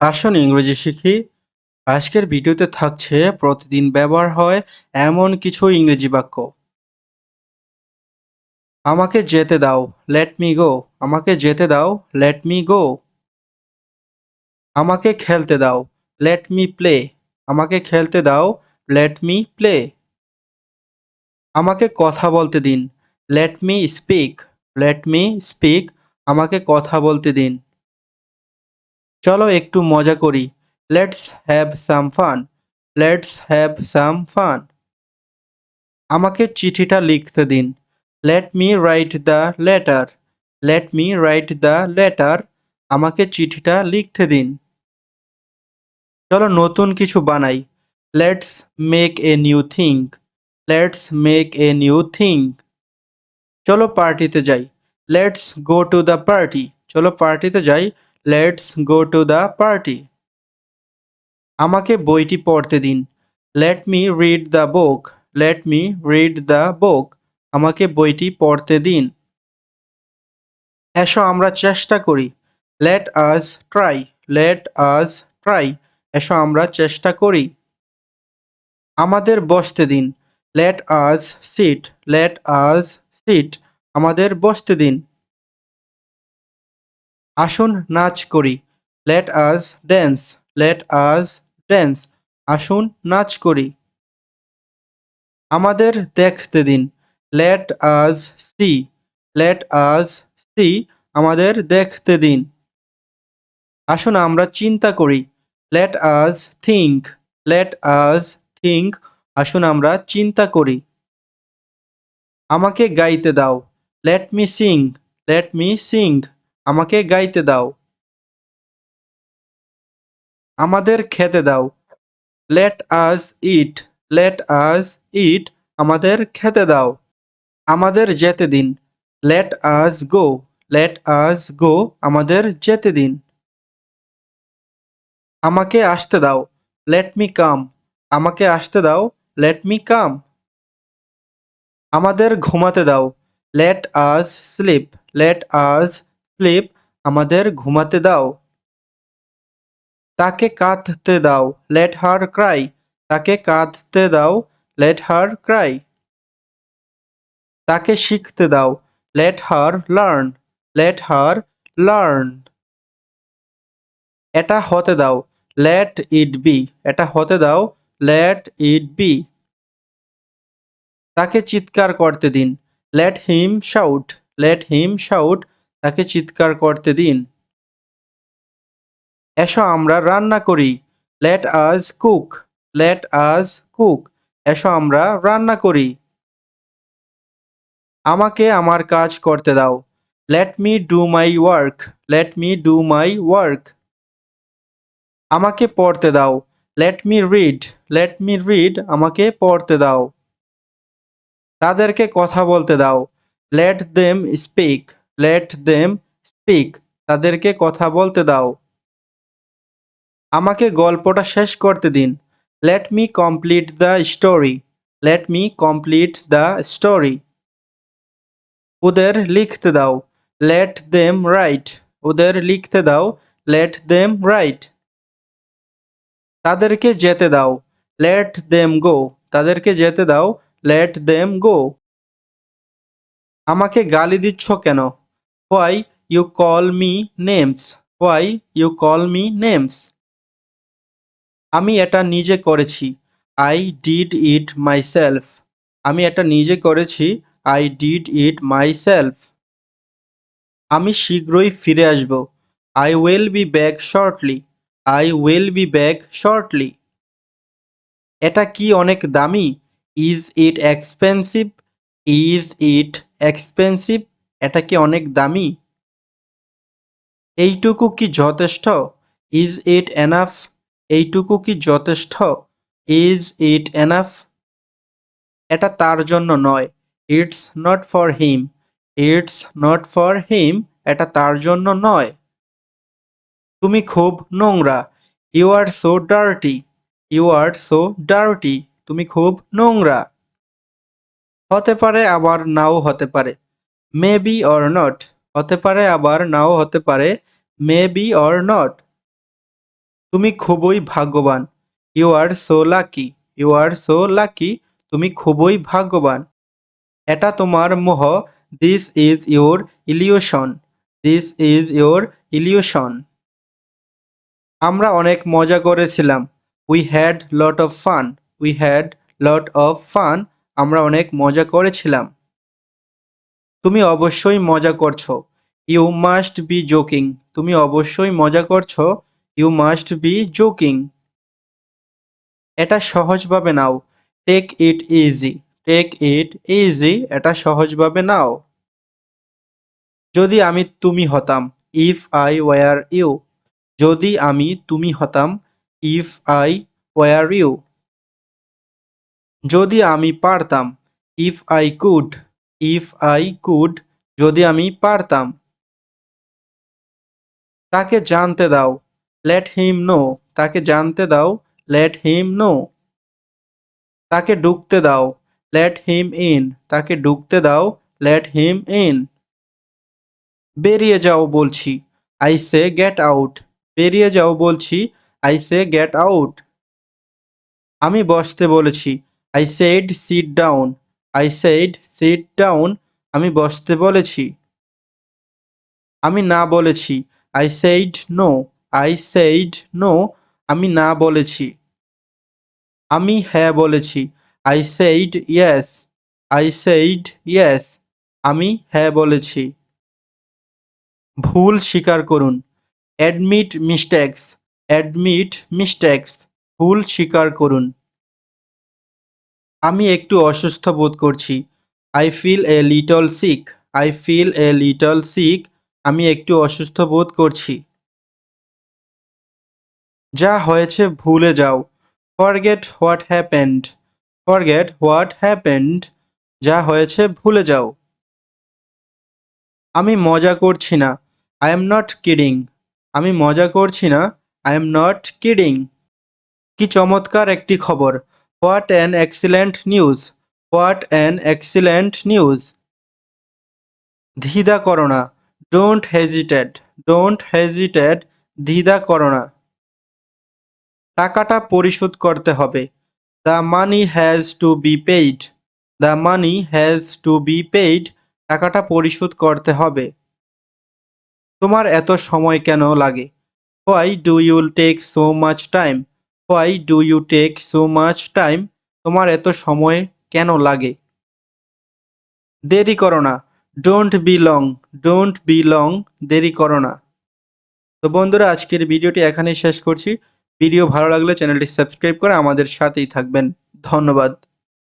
আসুন ইংরেজি শিখি। আজকের ভিডিওতে থাকছে, প্রতিদিন ব্যবহার হয় এমন কিছু ইংরেজি বাক্য। আমাকে যেতে দাও লেট মি গো আমাকে যেতে দাও লেট মি গো আমাকে খেলতে দাও লেট মি প্লে আমাকে খেলতে দাও লেট মি প্লে আমাকে কথা বলতে দিন let me speak let me speak আমাকে কথা বলতে দিন। চলো একটু মজা করি। Let's have some fun let's have some fun আমাকে চিঠিটা লিখতে দিন। Let me write the letter let me write the letter আমাকে চিঠিটা লিখতে দিন। চলো নতুন কিছু বানাই। Let's make a new think let's make a new think চলো পার্টিতে যাই। Let's go to the party চলো পার্টিতে যাই। Let's go to the party আমাকে বইটি পড়তে দিন। Let me read the book let me read the book আমাকে বইটি পড়তে দিন। এসো, আমরা চেষ্টা করি। লেট আজ ট্রাই লেট আজ ট্রাই এসো, আমরা চেষ্টা করি। আমাদের বসতে দিন। লেট আজ সিট লেট আজ সিট আমাদের বসতে দিন। আসুন নাচ করি। লেট আজ ড্যান্স লেট আজ ড্যান্স আসুন নাচ করি। আমাদের দেখতে দিন। লেট আজ সি লেট আজ সি আমাদের দেখতে দিন। আসুন আমরা চিন্তা করি। লেট আজ থিঙ্ক লেট আজ থিঙ্ক আসুন আমরা চিন্তা করি। আমাকে গাইতে দাও। Let me sing let me sing আমাকে গাইতে দাও। আমাদের খেতে দাও। লেট আজ ইট লেট আজ ইট আমাদের খেতে দাও। আমাদের যেতে দিন। লেট আজ গো লেট আজ গো আমাদের যেতে দিন। আমাকে আসতে দাও। লেট মি কাম আমাকে আসতে দাও। লেট মি কাম আমাদের ঘুমাতে দাও। লেট আজ স্লিপ লেট আজ স্লিপ আমাদের ঘুমাতে দাও। তাকে কাঁদতে দাও লেট হার ক্রাই তাকে কাঁদতে দাও লেট হার ক্রাই তাকে শিখতে দাও let her learn let her learn এটা হতে দাও লেট ইট বি এটা হতে দাও লেট ইট বি তাকে চিৎকার করতে দিন। Let him shout let him shout তাকে চিৎকার করতে দিন। এসো আমরা রান্না করি। লেট আজ কুক লেট আজ কুক এসো আমরা রান্না করি। আমাকে আমার কাজ করতে দাও। Let me do my work let me do my work আমাকে পড়তে দাও। Let me read let me read আমাকে পড়তে দাও। তাদেরকে কথা বলতে দাও। Let them speak let them speak তাদেরকে কথা বলতে দাও। আমাকে গল্পটা শেষ করতে দিন। Let me complete the story let me complete the story ওদের লিখতে দাও। লেট দেম রাইট ওদের লিখতে দাও। লেট দেম রাইট তাদেরকে যেতে দাও। লেট দেম গো তাদেরকে যেতে দাও। লেট দেম গো আমাকে গালি দিচ্ছ কেন? Why you call me names why you call me names আমি এটা নিজে করেছি। I did it myself আমি এটা নিজে করেছি। I did it myself আমি শীঘ্রই ফিরে আসব। I will be back shortly I will be back shortly এটা কি অনেক দামি? Is it expensive is it expensive এটা কি অনেক দামি? এইটুকু কি যথেষ্ট? ইজ ইট এনাফ এইটুকু কি যথেষ্ট? ইজ ইট এনাফ এটা তার জন্য নয়। It's not for him it's not for him এটা তার জন্য নয়। তুমি খুব নোংরা। You are so dirty you are so dirty তুমি খুব নোংরা। হতে পারে আবার নাও হতে পারে। মে বি অর নট হতে পারে আবার, নাও হতে পারে মে বি অর নট তুমি খুবই ভাগ্যবান। You are so lucky you are so lucky তুমি খুবই ভাগ্যবান। এটা তোমার মোহ। This is your illusion this is your illusion আমরা অনেক মজা করেছিলাম। We had lot of fun we had lot of fun আমরা অনেক মজা করেছিলাম। তুমি অবশ্যই মজা করছ। ইউ মাস্ট বি জোকিং তুমি অবশ্যই মজা করছ। ইউ মাস্ট বি জোকিং এটা সহজভাবে নাও। Take it easy take it easy এটা সহজভাবে নাও। যদি আমি তুমি হতাম ইফ আই ওয়ার ইউ যদি আমি তুমি হতাম ইফ আই ওয়ার ইউ যদি আমি পারতাম if I could if I could যদি আমি পারতাম। তাকে জানতে দাও। লেট হিম নো তাকে জানতে দাও। লেট হিম নো তাকে ঢুকতে দাও। লেট হিম ইন তাকে ঢুকতে দাও। লেট হিম ইন বেরিয়ে যাও বলছি। আই সে গেট আউট বেরিয়ে যাও বলছি। আই সে গেট আউট আমি বসতে বলেছি। I said sit down I said sit down আমি বসতে বলেছি। আমি না বলেছি। I said no I said no আমি না বলেছি। আমি হ্যাঁ বলেছি। I said yes I said yes আমি হ্যাঁ বলেছি। ভুল স্বীকার করুন। অ্যাডমিট মিস্টেক্স অ্যাডমিট মিস্টেক্স ভুল স্বীকার করুন। আমি একটু অসুস্থ বোধ করছি। I feel a little sick I feel a little sick আমি একটু অসুস্থ বোধ করছি। যা হয়েছে ভুলে যাও। Forget what happened forget what happened যা হয়েছে ভুলে যাও। আমি মজা করছি না আই এম নট কিডিং আমি মজা করছি না আই এম নট কিডিং কি চমৎকার একটি খবর। What an excellent news what an excellent news দ্বিধা করো না। ডোন্ট হেজিটেট ডোন্ট হেজিটেট দ্বিধা করো না। টাকাটা পরিশোধ করতে হবে। The money has to be paid the money has to be paid টাকাটা পরিশোধ করতে হবে। তোমার এত সময় কেন লাগে? Why do you take so much time why do you take so much time তোমার এত সময় কেন লাগে? দেরি করো না। Don't be long don't be long দেরি করো না। তো বন্ধুরা, আজকের ভিডিওটি এখানেই শেষ করছি। ভিডিও ভালো লাগলে চ্যানেলটি সাবস্ক্রাইব করে আমাদের সাথেই থাকবেন। ধন্যবাদ।